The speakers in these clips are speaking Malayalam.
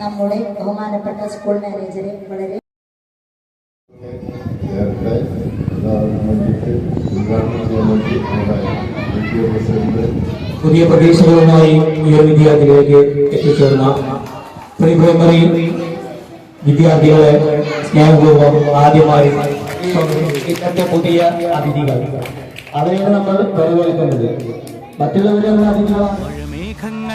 നമ്മുടെ ബഹുമാനപ്പെട്ട സ്കൂൾ മാനേജരെ വളരെ പുതിയ പ്രതീക്ഷകളുമായി ഉയർ വിദ്യാർത്ഥികളിലേക്ക് എത്തിച്ചേർന്ന പ്രീ പ്രൈമറി വിദ്യാർത്ഥികളെ സ്നേഹപൂർവം ആദ്യമായി ഇന്നത്തെ പുതിയ അതിഥികൾ. അവരെയാണ് നമ്മൾ പരിഗണിക്കുന്നത് മറ്റുള്ളവരെ അതിഥികളാണ്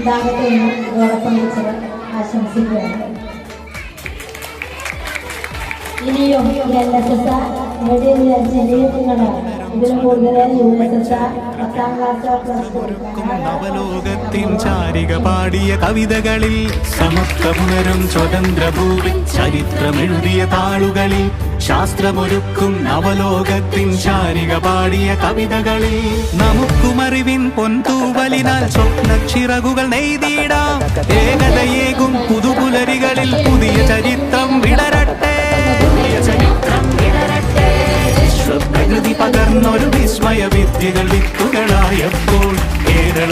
ഉണ്ടാകട്ടെ എന്ന് ഇതോടൊപ്പം വെച്ചവർ ആശംസിക്കുകയാണ് ഇനിയും എൽ എസ് എസ് ജനീയങ്ങളാണ് പ്ലസ് നവലോകത്തിൻ ചാരിക പാടിയ കവിതകളിൽ സമത്വമുണരും സ്വതന്ത്ര ഭൂമി ചരിത്രമെഴുതിയ താളുകളിൽ ശാസ്ത്രമൊരുക്കും നവലോകത്തിൻ ചാരിക പാടിയ കവിതകളിൽ നമുക്കുമറിവിൻ പൊന്തൂവലിനാൽ സ്വപ്നച്ചിറകുകൾ നെയ്തിടാം. ഏകതയേകും വിദ്യകൾ വിത്തുകളായപ്പോൾ കേരള